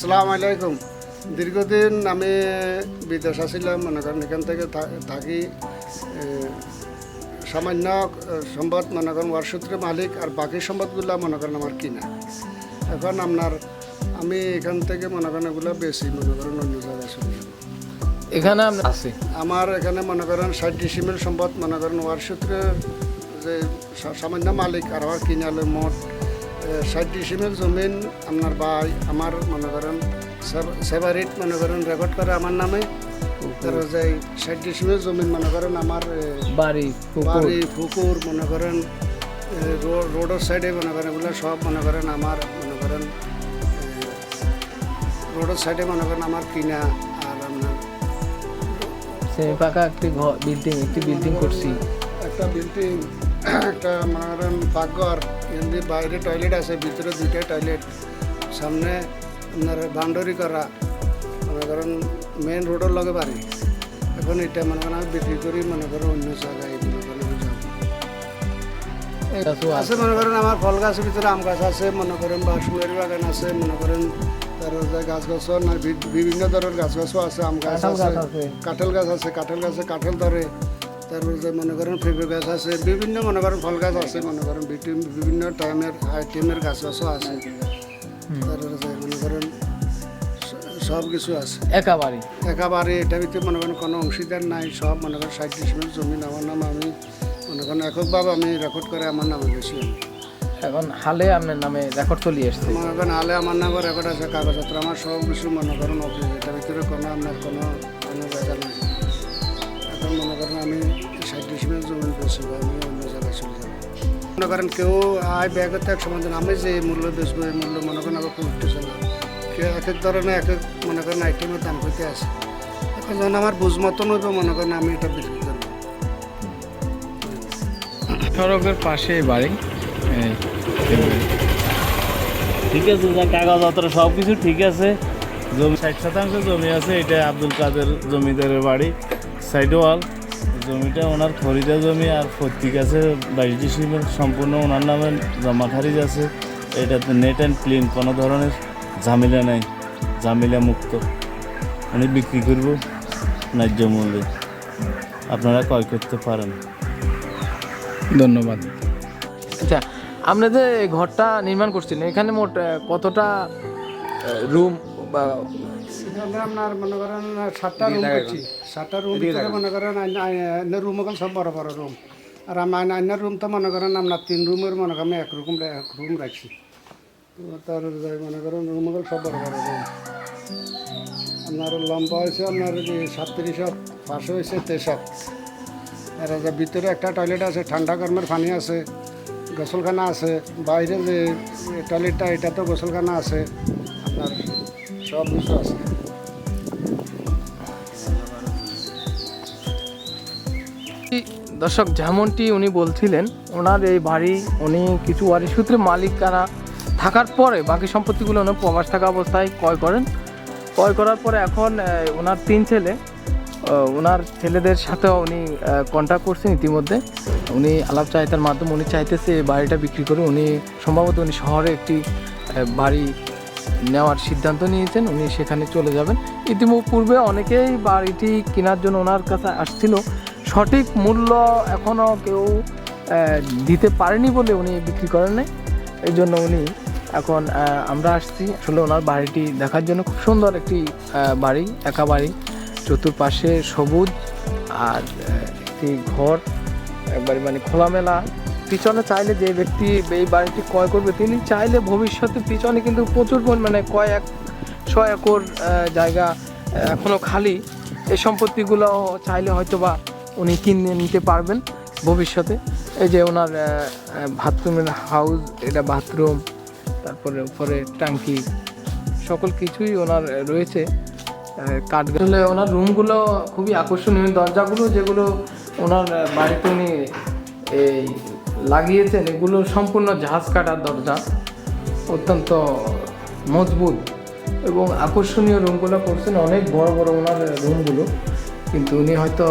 আসসালামু আলাইকুম। দীর্ঘদিন আমি বিদেশ আসছিলাম মনে করেন এখান থেকে থাকি সামান্য সম্পদ মনে করেন ওয়ারসূত্রে মালিক আর বাকি সম্পদগুলো মনে করেন আমার কিনা। এখন আপনার আমি এখান থেকে মনে করেন এগুলো বেশি মনে করেন অন্য জায়গায় চলে এখানে আছি। আমার এখানে মনে করেন ষাট ডিসিমেল সম্পদ মনে করেন ওয়ারসূত্রের যে সামান্য মালিক আর আমার কিনালে মোট ষাট ডিসিমেল জমিন আপনার ভাই আমার মনে করেন সেভারিট মনে করেন রেকর্ড করে আমার নামে। তারপর যে ষাট ডিসিমেল জমিন মনে করেন আমার বাড়ি বাড়ি পুকুর মনে করেন রোডের সাইডে মনে করেন এগুলো সব মনে করেন আমার মনে করেন রোডের সাইডে মনে করেন আমার কিনা আর আপনার। সেমি পাকা একটি বিল্ডিং একটি বিল্ডিং করছি। একটা বিল্ডিং একটা মনে করেন পাকঘর এমনি বাইরে টয়লেট আছে ভিতরে দুইটা টয়লেট সামনে আপনার বাউন্ডারি করা মনে করেন মেন রোডের লগে বাড়ি। এখন এটা মনে করেন আমি বিক্রি করি মনে করেন অন্য জায়গায় মনে করেন আছে মনে করেন আমার ফল গাছের ভিতরে আম গাছ আছে মনে করেন বা সুয়ের বাগান আছে মনে করেন তারপর গাছ গাছও না বিভিন্ন ধরনের গাছ গাছও আছে আম গাছ আছে। কাঁঠাল গাছ আছে কাঁঠাল গাছে কাঁঠাল ধরে। তারপর যে মনে করেন ফেব্রু গাছ আছে বিভিন্ন মনে করেন ফল গাছ আছে মনে করেন বিভিন্ন টাইমের আইটেমের গাছ গাছও আছে। তারপরে যে মনে করেন সব কিছু আছে। একা বাড়ি একেবারে এটা ভিতরে মনে করেন কোনো অংশীদার নাই সব মনে করেন ষাট ডিসমিল জমিন আমার নাম আমি মনে করেন এককভাবে আমি রেকর্ড করে আমার নামে বেশি এখন হালে আপনার নামে রেকর্ড চলে আসছে। মনে করেন হালে আমার নামে রেকর্ড আছে কাগজপত্র আমার সব কিছু মনে করেন অফিস এটা ভিতরে কোনো আপনার কোনো আমি ষাট ডিসমিল জমিন বেশি আমি অন্য জায়গায় চলে যাব। মনে করেন কেউ আয় ব্যাগ করতে এক আমি যে মূল্য বেচবো এই মূল্য মনে করেন আবার না। কেউ এক এক ধরনের এক এক মনে করেন আইটেমের দাম করতে আছে এখন যখন আমার বুঝ মতন হইব মনে করেন আমি এটা বিক্রি করব। সড়কের পাশে বাড়ি। ঠিক আছে যা কাগজপত্র সব কিছু ঠিক আছে। জমি ষাট শতাংশ জমি আছে এটা আব্দুল কাদের জমিদারের বাড়ি সাইড ওয়াল জমিটা ওনার খরিদা জমি আর প্রত্যেক আছে বাইশ ডিসিমেল সম্পূর্ণ ওনার নামে জমা খারিজ আছে এটাতে নেট অ্যান্ড ক্লিন কোনো ধরনের ঝামেলা নাই ঝামেলা মুক্ত। আমি বিক্রি করব ন্যায্য মূল্যে। আপনারা ক্রয় করতে পারেন। ধন্যবাদ। আচ্ছা আপনি যে এই ঘরটা নির্মাণ করছিলেন এখানে মোট কতটা রুম? বা আপনার মনে করেন সাতটা রুম করছি। সাতটা রুম ভিতরে মনে করেন রুম এখন সব বড় বড় রুম আর আমার আইনার রুম তো মনে করেন আপনার তিন রুমের মনে করেন এক রকম এক রুম রাখছি। তার মনে করেন রুম সব বড় বড় রুম আপনার লম্বা হয়েছে আপনার যে সাতত্রিশ পাশে হয়েছে তেইশ আর ভিতরে একটা টয়লেট আছে ঠান্ডা গরমের পানি আছে গোসলখানা আছে বাইরে যে টয়লেটটা এটা তো গোসলখানা আছে। সব কিছু আছে দর্শক, যেমনটি উনি বলছিলেন, ওনার এই বাড়ি, উনি কিছু ওয়ারি সূত্রে মালিকানা থাকার পরে বাকি সম্পত্তিগুলো উনি প্রবাস থাকা অবস্থায় ক্রয় করেন। ক্রয় করার পরে এখন ওনার তিন ছেলে ওনার ছেলেদের সাথেও উনি কন্ট্যাক্ট করছেন ইতিমধ্যে। উনি আলাপ চাহিতার মাধ্যমে উনি চাইতেছে এই বাড়িটা বিক্রি করে। উনি সম্ভবত উনি শহরে একটি বাড়ি নেওয়ার সিদ্ধান্ত নিয়েছেন, উনি সেখানে চলে যাবেন। ইতিপূর্বে অনেকেই বাড়িটি কেনার জন্য ওনার কাছে আসছিল। সঠিক মূল্য এখনও কেউ দিতে পারেনি বলে উনি বিক্রি করেন নাই। এই জন্য উনি এখন আমরা আসছি। আসলে ওনার বাড়িটি দেখার জন্য খুব সুন্দর একটি বাড়ি, একা বাড়ি। চতুর্পাশে সবুজ আর একটি ঘর, একবারে মানে খোলামেলা। পিছনে চাইলে যে ব্যক্তি এই বাড়িটি ক্রয় করবে, তিনি চাইলে ভবিষ্যতে পিছনে কিন্তু প্রচুর পরিমাণে কয়েক শ একর জায়গা এখনও খালি। এই সম্পত্তিগুলো চাইলে হয়তো বা উনি কিনে নিতে পারবেন ভবিষ্যতে। এই যে ওনার বাথরুমের হাউস, এটা বাথরুম, তারপরে উপরে ট্যাঙ্কি, সকল কিছুই ওনার রয়েছে। কাঠ আসলে ওনার রুমগুলো খুবই আকর্ষণীয়। দরজাগুলো যেগুলো ওনার বাড়িতে উনি এই লাগিয়েছেন, এগুলো সম্পূর্ণ জাহাজ কাটার দরজা, অত্যন্ত মজবুত এবং আকর্ষণীয় রুমগুলো করছেন। অনেক বড় বড় ওনার রুমগুলো কিন্তু উনি হয়তো